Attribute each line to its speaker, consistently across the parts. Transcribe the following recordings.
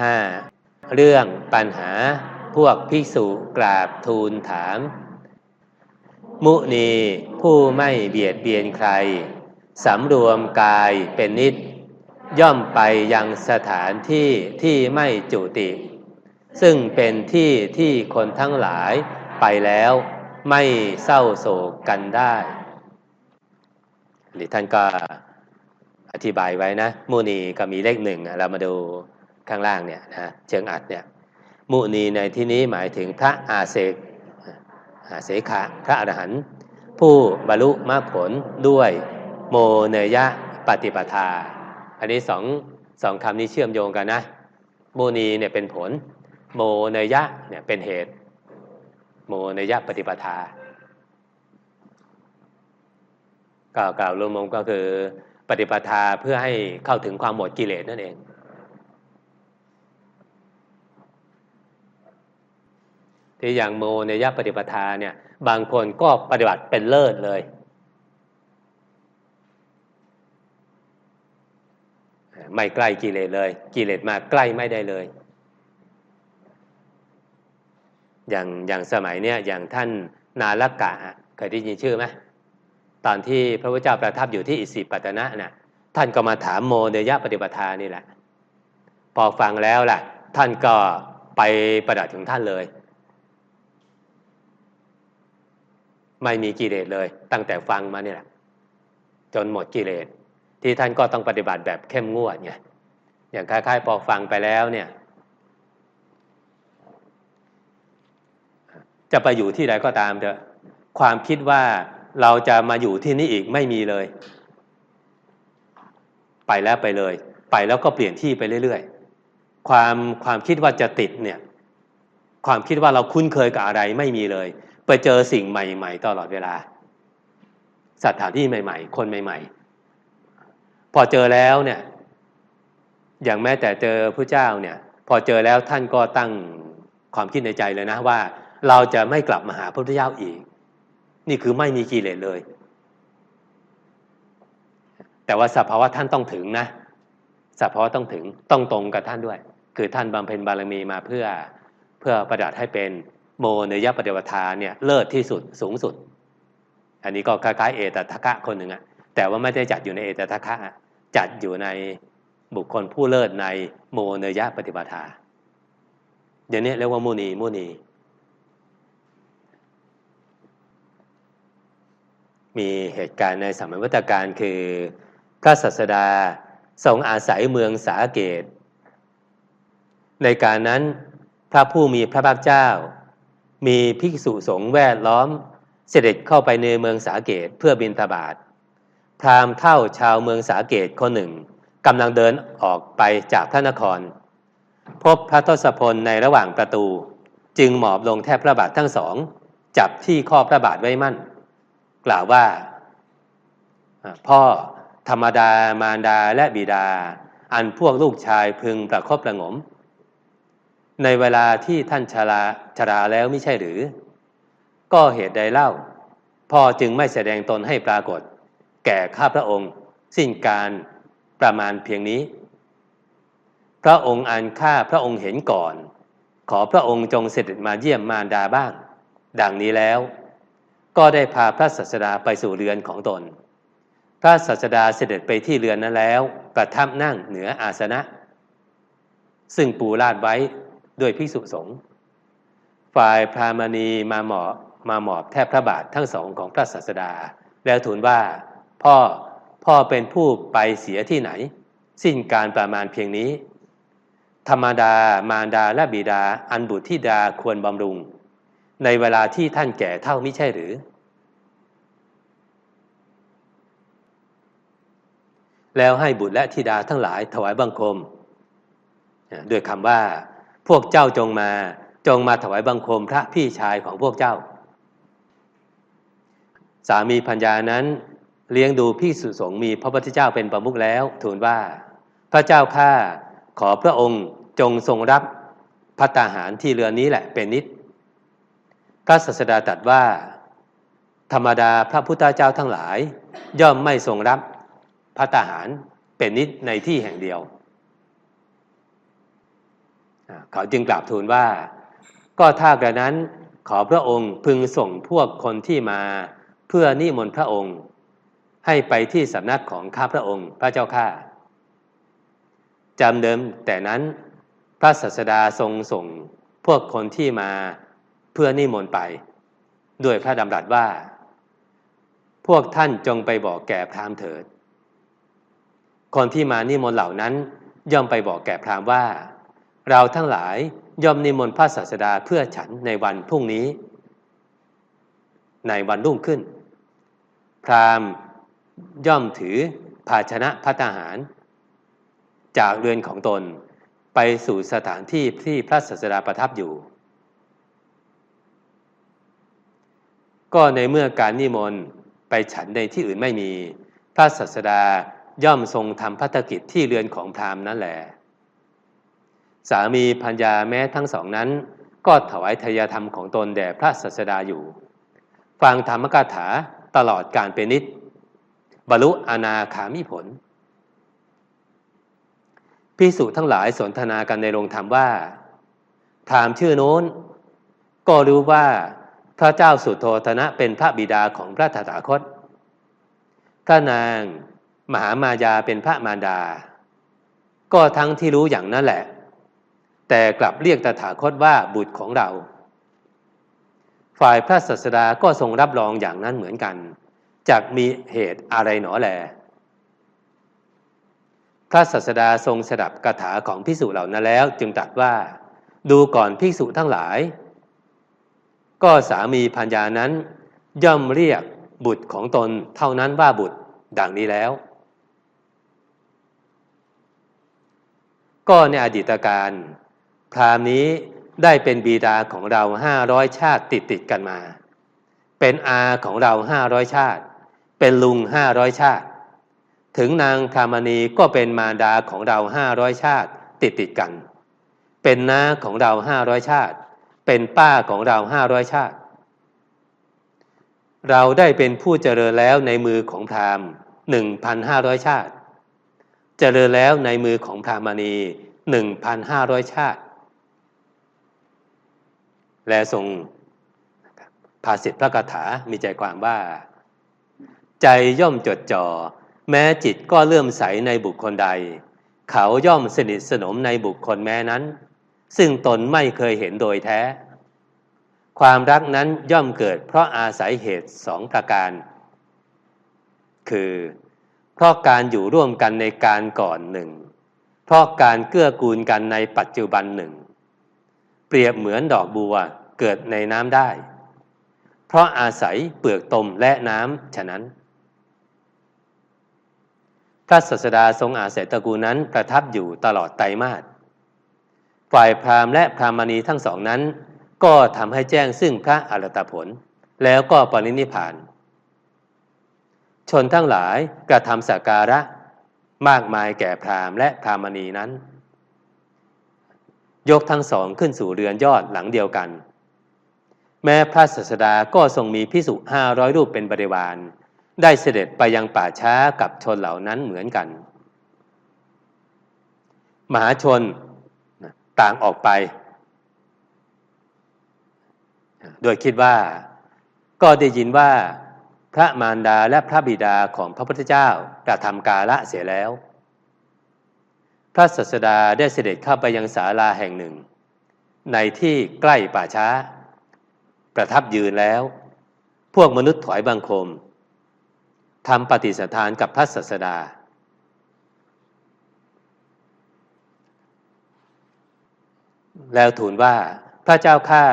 Speaker 1: ห้าเรื่องปัญหาพวกภิกษุกราบทูลถาม มุนีผู้ไม่เบียดเบียนใคร สำรวมกายเป็นนิด ย่อมไปยังสถานที่ที่ไม่จุติ ซึ่งเป็นที่ที่คนทั้งหลายไปแล้วไม่เศร้าโศกกันได้ หรือท่านก็อธิบายไว้นะ มุนีก็มีเลขหนึ่งเรามาดู ข้างล่างเนี่ยนะเชิงอัดเนี่ยมุนีในที่นี้หมายถึงพระอาเสกอาเสขะพระอรหันต์ผู้บรรลุมรรคผลด้วยโมเนยะปฏิปทา อันนี้สองสองคำนี้เชื่อมโยงกันนะมุนีเนี่ยเป็นผล โมเนยะเนี่ยเป็นเหตุ โมเนยะปฏิปทากล่าวกล่าวรวมๆก็คือปฏิปทาเพื่อให้เข้าถึงความหมดกิเลสนั่นเอง ที่อย่างโมเนยปฏิปทาเนี่ย บางคนก็ปฏิบัติเป็นเลิศเลย ไม่ใกล้กิเลสเลย กิเลสมาใกล้ไม่ได้เลย อย่างอย่างสมัยเนี้ยอย่างท่านนาลกะเคยได้ยินชื่อไหมตอนที่พระพุทธเจ้าประทับอยู่ที่อิสิปตนะนะ่ะท่านก็มาถามโมเดยะปฏิปทานี่แหละ พอฟังแล้วล่ะ ท่านก็ไปประดับถึงท่านเลย ไม่มีกิเลสเลย ตั้งแต่ฟังมาเนี่ยแหละจนหมดกิเลสที่ท่านก็ต้องปฏิบัติแบบเข้มงวดไงอย่างคล้ายๆพอฟังไปแล้วเนี่ย จะไปอยู่ที่ใดก็ตามเถอะความคิดว่าเราจะมาอยู่ที่นี่อีกไม่มีเลย ไปแล้วไปเลย ไปแล้วก็เปลี่ยนที่ไปเรื่อยๆ ความความคิดว่าจะติดเนี่ย ความคิดว่าเราคุ้นเคยกับอะไรไม่มีเลย ไปเจอสิ่งใหม่ ๆ ตลอดเวลา สถานที่ใหม่ ๆ คนใหม่ ๆ พอเจอแล้วเนี่ย อย่างแม้แต่เจอพระเจ้าเนี่ย พอเจอแล้วท่านก็ตั้งความคิดในใจเลยนะว่า เราจะไม่กลับมาหาพระพุทธเจ้าอีก นี่คือไม่มีกิเลสเลย แต่ว่าสภาวะท่านต้องถึงนะสภาวะต้องถึงต้องตรงกับท่านด้วย คือท่านบำเพ็ญบารมีมาเพื่อเพื่อประดับให้เป็น โมเนยปฏิปทาเนี่ยเลิศที่สุดสูงสุด อันนี้ก็คล้ายๆเอตทัคคะคนหนึ่งอะแต่ว่าไม่ได้จัดอยู่ในเอตทัคคะจัดอยู่ในบุคคลผู้เลิศในโมเนยปฏิปทาเดี๋ยวนี้เรียกว่ามุนีมุนี มีเหตุการณ์ในสมัยวัตการคือ พระศัสดาทรงอาศัยเมืองสาเกต ในการนั้นพระผู้มีพระภาคเจ้า มีภิกษุสงฆ์แวดล้อมเสด็จเข้าไปในเมืองสาเกตเพื่อบินทบาทพราหมณ์เท่าชาวเมืองสาเกตคนหนึ่งกำลังเดินออกไปจากพระนคร พบพระทศพลในระหว่างประตู จึงหมอบลงแทบพระบาททั้งสอง จับที่ข้อพระบาทไว้มั่น กล่าวว่า พ่อธรรมดามารดาและบิดา อันพวกลูกชายพึงประคบประงม ในเวลาที่ท่านชราชราแล้วไม่ใช่หรือ ก็เหตุใดเล่า พ่อจึงไม่แสดงตนให้ปรากฏ แก่ข้าพระองค์ สิ้นการประมาณเพียงนี้ พระองค์อันข้าพระองค์เห็นก่อน ขอพระองค์จงเสด็จมาเยี่ยมมารดาบ้าง ดังนี้แล้ว ก็ได้พาพระศัสดาไปสู่เรือนของตน พระศัสดาเสด็จไปที่เรือนนั้นแล้ว ประทับนั่งเหนืออาสนะ ซึ่งปูลาดไว้ ด้วยภิกษุสงฆ์ฝ่ายพรามณีมาหมอบมาหมอบแทบพระบาททั้งสองของพระศัสดา แล้วทูลว่าพ่อพ่อเป็นผู้ไปเสียที่ไหน สิ้นการประมาณเพียงนี้ ธรรมดามารดาและบิดาอันบุตรธิดาควรบำรุง ในเวลาที่ท่านแก่เท่าม่ใช่หรือ แล้วให้บุตรและธิดาทั้งหลายถวายบังคม ด้วยคำว่า พวกเจ้าจงมา จงมาถวายบังคมพระพี่ชายของพวกเจ้า สามีพัญญานั้นเลี้ยงดูพี่สุสงมีพระพุทธเจ้าเป็นประมุขแล้วทูลว่า พระเจ้าข้าขอพระองค์จงทรงรับพัตตาหารที่เรือนนี้แหละเป็นนิด พระศาสดาตรัสว่า ธรรมดาพระพุทธเจ้าทั้งหลาย ย่อมไม่ทรงรับพระทหารเป็นนิดในที่แห่งเดียว เขาจึงกราบทูลว่า ก็ถ้ากระนั้นขอพระองค์พึงส่งพวกคนที่มาเพื่อนิมนต์พระองค์ ให้ไปที่สำนักของข้าพระองค์พระเจ้าข้าจำเดิมแต่นั้นพระศาสดาทรงส่งพวกคนที่มาเพื่อนิมนต์ไป ด้วยพระดำรัสว่า พวกท่านจงไปบอกแก่พราหมณ์เถิด คนที่มานิมนต์เหล่านั้นย่อมไปบอกแก่พราหมณ์ว่า เราทั้งหลายย่อมนิมนต์พระศาสดาเพื่อฉันในวันพรุ่งนี้ ในวันรุ่งขึ้น พรามย่อมถือภาชนะพัตาหาร จากเรือนของตนไปสู่สถานที่ที่พระศาสดาประทับอยู่ ก็ในเมื่อการนิมนต์ไปฉันในที่อื่นไม่มี พระศาสดาย่อมทรงทำพัฒกิจที่เรือนของพรามนั่นแหละ สามีพัญญาแม้ทั้งสองนั้น ก็ถวายทายธรรมของตนแด่พระศาสดาอยู่ ฟังธรรมกถาตลอดการเป็นนิดบรรลุอนาคามิผลพิสุทั้งหลายสนทนากันในโรงธรรมว่า ถามชื่อโน้น ก็รู้ว่าพระเจ้าสุโธธนะเป็นพระบิดาของพระตถาคตพระนางมหามายาเป็นพระมารดา ก็ทั้งที่รู้อย่างนั้นแหละ แต่กลับเรียกตถาคตว่าบุตรของเรา ฝ่ายพระศาสดาก็ทรงรับรองอย่างนั้นเหมือนกันจากมีเหตุอะไรหนอแล พระศาสดาทรงสดับคาถาของพิสุเหล่านั้นแล้ว จึงตรัสว่า ดูก่อนภิกษุทั้งหลาย ก็สามีพัญญานั้นย่อมเรียกบุตรของตนเท่านั้นว่าบุตรดังนี้แล้ว ก็ในอดีตการ พราหมนี้ได้เป็นบีดาของเราห้าร้อยชาติติดติดกันมา เป็นอาของเราห้าร้อยชาติ เป็นลุงห้าร้อยชาติ ถึงนางคามณีก็เป็นมารดาของเราห้าร้อยชาติติดติดกัน เป็นน้าของเราห้าร้อยชาติ เป็นป้าของเราห้าร้อยชาติ เราได้เป็นผู้เจริญแล้วในมือของพราหมณ์หนึ่งพันห้าร้อยชาติ เจริญแล้วในมือของพราหมณีหนึ่งพันห้าร้อยชาติ และทรงภาษิตพระคาถามีใจความว่า ใจย่อมจดจ่อแม้จิตก็เลื่อมใสในบุคคลใด เขาย่อมสนิทสนมในบุคคลแม้นั้น ซึ่งตนไม่เคยเห็นโดยแท้ ความรักนั้นย่อมเกิดเพราะอาศัยเหตุสองประการ คือ เพราะการอยู่ร่วมกันในการก่อนหนึ่งเพราะการเกื้อกูลกันในปัจจุบันหนึ่ง เปรียบเหมือนดอกบัวเกิดในน้ำได้ เพราะอาศัยเปลือกตมและน้ำฉะนั้น พระศาสดาทรงอาศัยตระกูลนั้นประทับอยู่ตลอดไตรมาสฝ่ายพราหมณ์และพรามณีทั้งสองนั้น ก็ทำให้แจ้งซึ่งพระอรตผล แล้วก็ปรินิพาน ชนทั้งหลายกระทำสักการะมากมายแก่พราหมณ์และพรามณีนั้น ยกทั้งสองขึ้นสู่เรือนยอดหลังเดียวกัน แม้พระศาสดาก็ทรงมีพิสุห้าร้อยรูปเป็นบริวาร ได้เสด็จไปยังป่าช้ากับชนเหล่านั้นเหมือนกัน มหาชนต่างออกไป โดยคิดว่าก็ได้ยินว่าพระมารดาและพระบิดาของพระพุทธเจ้ากระทำกาละเสียแล้ว พระศาสดาได้เสด็จเข้าไปยังศาลาแห่งหนึ่ง ในที่ใกล้ป่าช้า ประทับยืนแล้ว พวกมนุษย์ถอยบังคมทำปฏิสถานกับพระศาสดา แล้วทูลว่าพระเจ้าข้า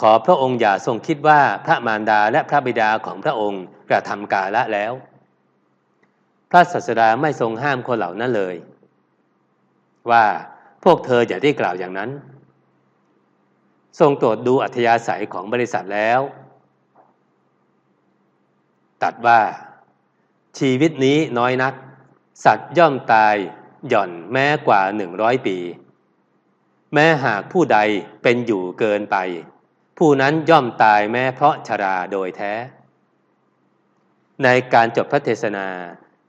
Speaker 1: ขอพระองค์อย่าทรงคิดว่าพระมารดาและพระบิดาของพระองค์กระทำกาละแล้ว พระศาสดาไม่ทรงห้ามคนเหล่านั้นเลย ว่าพวกเธออย่าได้กล่าวอย่างนั้น ทรงตรวจดูอัธยาศัยของบริษัทแล้ว ตัดว่าชีวิตนี้น้อยนัก สัตว์ย่อมตายหย่อนแม้กว่าหนึ่งร้อยปี แม้หากผู้ใดเป็นอยู่เกินไป ผู้นั้นย่อมตายแม้เพราะชราโดยแท้ ในการจบพระเทศนา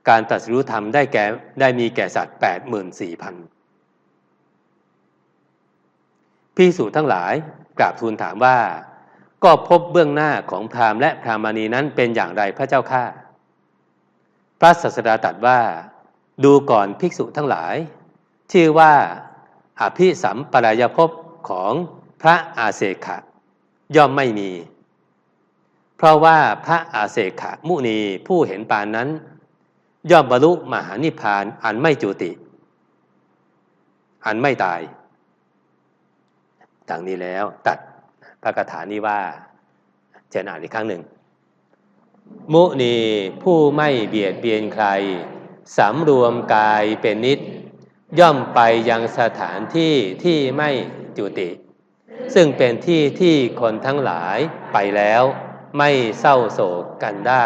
Speaker 1: การตัดสู้ธรรมได้แก่ได้มีแก่สัตว์แปดหมื่นสี่พัน พิสูจทั้งหลายกราบทูลถามว่า ก็พบเบื้องหน้าของพราหมณ์และพราหมณีนั้นเป็นอย่างไรพระเจ้าข้าพระศาสดาตรัสว่า ดูก่อนภิกษุทั้งหลาย ชื่อว่าอภิสัมปรายภพของพระอาเสขะ ย่อมไม่มี เพราะว่าพระอาเสขะมุนีผู้เห็นปานนั้น ย่อมบรรลุมหานิพพานอันไม่จุติ อันไม่ตาย ดังนี้แล้วตัดพระคาถานี้ว่าเจะอ่านอีกครั้งหนึ่ง มุนีผู้ไม่เบียดเบียนใครสำรวมกายเป็นนิด ย่อมไปยังสถานที่ที่ไม่จุติ ซึ่งเป็นที่ที่คนทั้งหลายไปแล้วไม่เศร้าโศกกันได้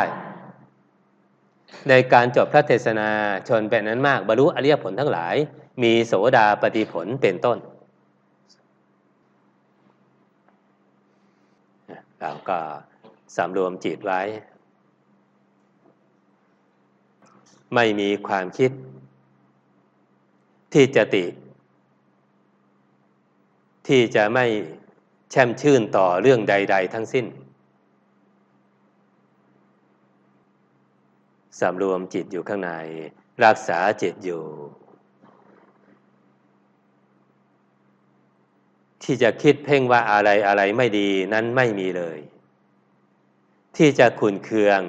Speaker 1: ในการจบพระเทศนาชนเป็นนั้นมากบรรลุอริยผลทั้งหลาย มีโสดาปฏิผลเป็นต้น เราก็สำรวมจิตไว้ ไม่มีความคิด ที่จะติ ที่จะไม่แช่มชื่นต่อเรื่องใด ๆ ทั้งสิ้นสำรวมจิตอยู่ข้างใน รักษาจิตอยู่ ที่จะคิดเพ่งว่าอะไรอะไรไม่ดีนั้นไม่มีเลย ที่จะขุนเคือง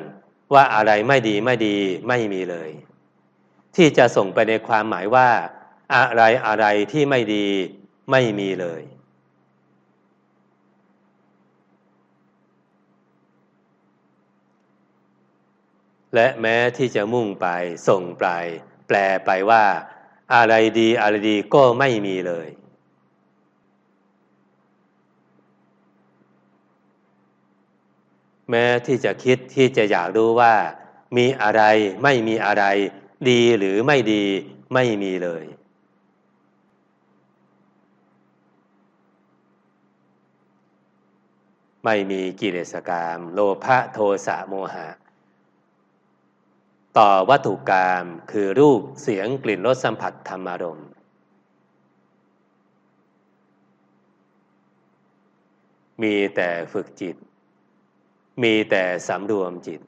Speaker 1: ว่าอะไรไม่ดีไม่ดีไม่มีเลย ที่จะส่งไปในความหมายว่า อะไรอะไรที่ไม่ดีไม่มีเลย และแม้ที่จะมุ่งไปส่งไป แปลไปว่า อะไรดีอะไรดีก็ไม่มีเลย แม้ที่จะคิดที่จะอยากรู้ว่า มีอะไรไม่มีอะไร ดีหรือไม่ดีไม่มีเลย ไม่มีกิเลสกรรม โลภะโทสะโมหะ ต่อวัตถุกรรมคือรูปเสียงกลิ่นรสสัมผัสธรรมารมณ์มีแต่ฝึกจิต มีแต่สำรวมจิต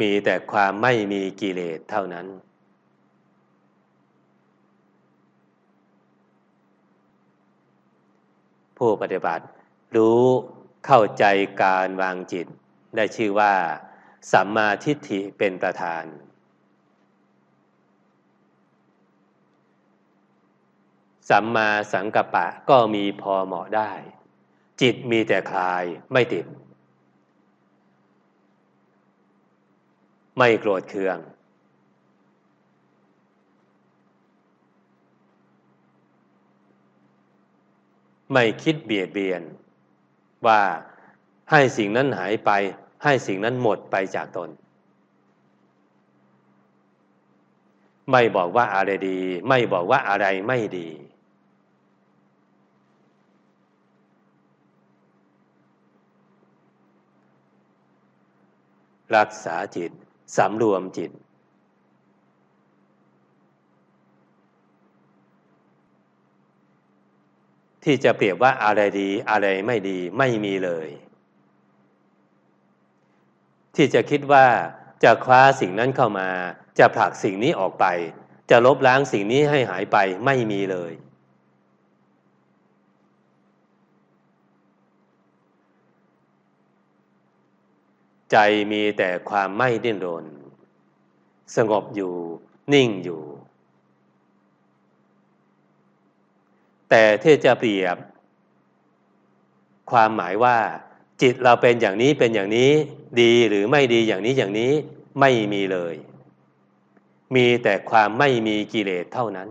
Speaker 1: มีแต่ความไม่มีกิเลสเท่านั้น ผู้ปฏิบัติรู้เข้าใจการวางจิต ได้ชื่อว่า สัมมาทิฏฐิเป็นประธาน สัมมาสังกัปปะก็มีพอเหมาะได้ จิตมีแต่คลายไม่ติด ไม่โกรธเคือง ไม่คิดเบียดเบียน ว่าให้สิ่งนั้นหายไป ให้สิ่งนั้นหมดไปจากตนไม่บอกว่าอะไรดี ไม่บอกว่าอะไรไม่ดี รักษาจิตสำรวมจิต ที่จะเปรียบว่าอะไรดีอะไรไม่ดีไม่มีเลย ที่จะคิดว่าจะคว้าสิ่งนั้นเข้ามา จะผลักสิ่งนี้ออกไป จะลบล้างสิ่งนี้ให้หายไปไม่มีเลย ใจมีแต่ความไม่ดิ้นรน สงบอยู่นิ่งอยู่ แต่ที่จะเปรียบ ความหมายว่า จิตเราเป็นอย่างนี้เป็นอย่างนี้ ดีหรือไม่ดีอย่างนี้อย่างนี้ไม่มีเลย มีแต่ความไม่มีกิเลสเท่านั้น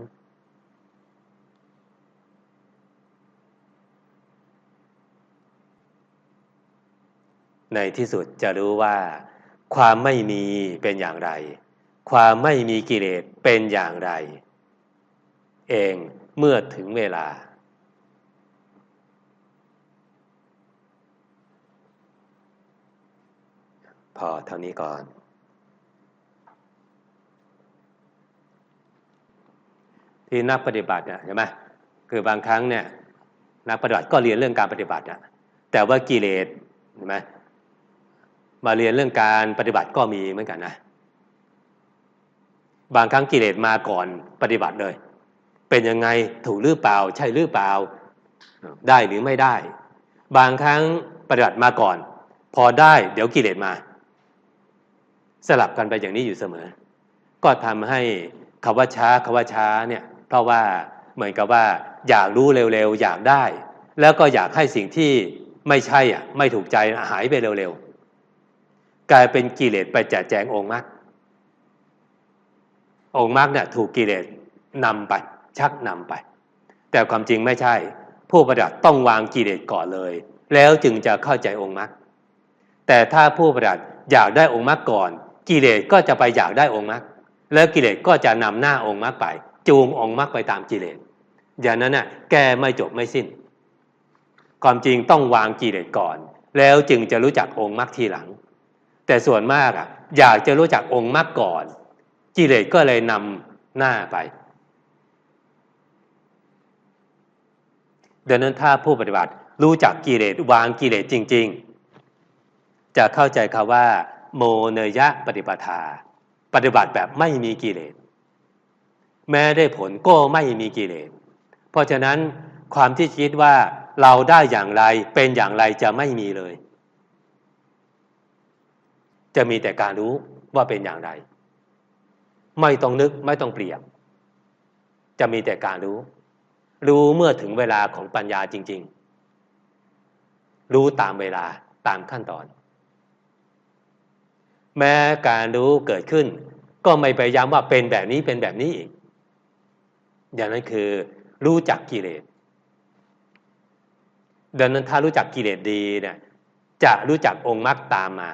Speaker 1: ในที่สุดจะรู้ว่า ความไม่มีเป็นอย่างไร ความไม่มีกิเลสเป็นอย่างไร เองเมื่อถึงเวลา พอเท่านี้ก่อนที่นักปฏิบัติเนี่ยใช่ไหมคือบางครั้งเนี่ยนักปฏิบัติก็เรียนเรื่องการปฏิบัตินะแต่ว่ากิเลสใช่ไหม มาเรียนเรื่องการปฏิบัติก็มีเหมือนกันนะ บางครั้งกิเลสมาก่อนปฏิบัติเลย เป็นยังไงถูกหรือเปล่า ใช่หรือเปล่า ได้หรือไม่ได้ บางครั้งปฏิบัติมาก่อน พอได้เดี๋ยวกิเลสมา สลับกันไปอย่างนี้อยู่เสมอ ก็ทำให้คำว่าช้าคำว่าช้าเนี่ยเพราะว่าเหมือนกับว่า อยากรู้เร็วๆอยากได้ แล้วก็อยากให้สิ่งที่ไม่ใช่อะไม่ถูกใจหายไปเร็วๆ กลายเป็นกิเลสไปแจกแจงองค์มรรคองค์มรรคเนี่ยถูกกิเลสนำไป ชักนำไป แต่ความจริงไม่ใช่ ผู้ปฏิบัติต้องวางกิเลสก่อนเลย แล้วจึงจะเข้าใจองค์มรรคแต่ถ้าผู้ปฏิบัติอยากได้องค์มรรคก่อน กิเลสก็จะไปอยากได้องค์มรรคแล้วกิเลสก็จะนำหน้าองค์มรรคไป จูงองค์มรรคไปตามกิเลสอย่างนั้นน่ะแก้ไม่จบไม่สิ้น ความจริงต้องวางกิเลสก่อน แล้วจึงจะรู้จักองค์มรรคทีหลัง แต่ส่วนมากอะอยากจะรู้จักองค์มรรคก่อน กิเลสก็เลยนำหน้าไปดังนั้นถ้าผู้ปฏิบัติรู้จักกิเลสวางกิเลสจริง ๆ จะเข้าใจคาว่า โมเนยะปฏิปทา ปฏิบัติแบบไม่มีกิเลสแม้ได้ผลก็ไม่มีกิเลสเพราะฉะนั้นความที่คิดว่าเราได้อย่างไรเป็นอย่างไรจะไม่มีเลย จะมีแต่การรู้ว่าเป็นอย่างไร ไม่ต้องนึกไม่ต้องเปรียบ จะมีแต่การรู้ รู้เมื่อถึงเวลาของปัญญาจริง ๆ รู้ตามเวลาตามขั้นตอน แม้การรู้เกิดขึ้น ก็ไม่ไปย้ำว่าเป็นแบบนี้เป็นแบบนี้อีก อย่างนั้นคือรู้จักกิเลสดังนั้นถ้ารู้จักกิเลสดีเนี่ยจะรู้จักองค์มรรคตามมา